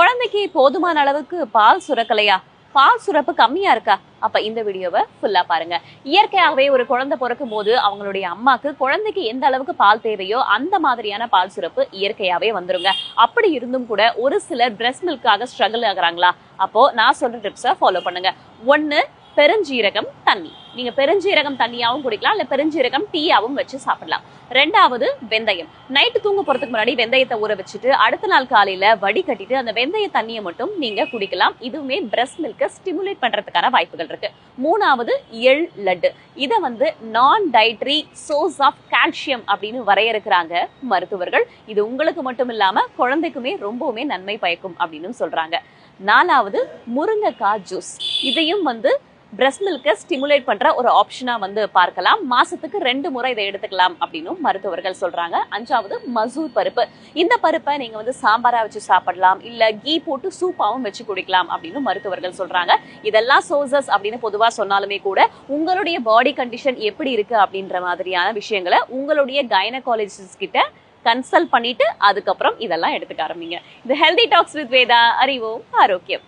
குழந்தைக்கு போதுமான அளவுக்கு பால் சுரக்கலையா? பால் சுரப்பு கம்மியா இருக்கா? அப்ப இந்த வீடியோவை ஃபுல்லா பாருங்க. இயற்கையாகவே ஒரு குழந்தை பிறக்கும் போது அவங்களுடைய அம்மாக்கு குழந்தைக்கு எந்த அளவுக்கு பால் தேவையோ அந்த மாதிரியான பால் சுரப்பு இயற்கையாவே வந்துருங்க. அப்படி இருந்தும் கூட ஒரு சிலர் பிரஸ்ட் மில்காக ஸ்ட்ரகிள் ஆகுறாங்களா? அப்போ நான் சொல்ற டிப்ஸை ஃபாலோ பண்ணுங்க. ஒன்னு பெருஞ்சீரகம் தண்ணி. நீங்க பெருஞ்சீரகம் தண்ணியாவும் குடிக்கலாம் இல்ல பெருஞ்சீரகம் டீயாவும் வச்சு சாப்பிடலாம். ரெண்டாவது வெந்தயம். நைட்டு தூங்க போறதுக்கு முன்னாடி வெந்தயத்தை ஊற வச்சுட்டு அடுத்த நாள் காலையில வடிகட்டிட்டு அந்த வெந்தய தண்ணியை மட்டும் நீங்க குடிக்கலாம். இதுவுமே பிரஸ்ட் மில்கை ஸ்டிமுலேட் பண்றதுக்கான வாய்ப்புகள் இருக்கு. மூணாவது எள் லட்டு. இதை வந்து நான் டயட்ரி சோர்ஸ் ஆஃப் கால்சியம் அப்படின்னு வரையறுக்கிறாங்க மருத்துவர்கள். இது உங்களுக்கு மட்டும் இல்லாம குழந்தைக்குமே ரொம்பவுமே நன்மை பயக்கும் அப்படின்னு சொல்றாங்க. நாலாவது முருங்கைக்காய் ஜூஸ் இதையும் வந்து பிரஸ்ட் மில்கை ஸ்டிமுலேட் பண்ற ஒரு ஆப்ஷனா வந்து பார்க்கலாம். மாசத்துக்கு ரெண்டு முறை இதை எடுத்துக்கலாம் அப்படின்னும் மருத்துவர்கள் சொல்றாங்க. அஞ்சாவது மசூர் பருப்பு. இந்த பருப்பை நீங்க வந்து சாம்பாரா வச்சு சாப்பிடலாம். இல்ல கீ போட்டு சூப்பாவும் வச்சு குடிக்கலாம் அப்படின்னு மருத்துவர்கள் சொல்றாங்க. இதெல்லாம் சோர்சஸ் அப்படின்னு பொதுவா சொன்னாலுமே கூட உங்களுடைய பாடி கண்டிஷன் எப்படி இருக்கு அப்படின்ற மாதிரியான விஷயங்களை உங்களுடைய கைனகாலஜிஸ்ட் கிட்ட கன்சல்ட் பண்ணிட்டு அதுக்கப்புறம் இதெல்லாம் எடுத்துக்க ஆரம்பிங்க. இது ஹெல்தி டாக்ஸ் வித் வேதா அறிவோம் ஆரோக்கியம்.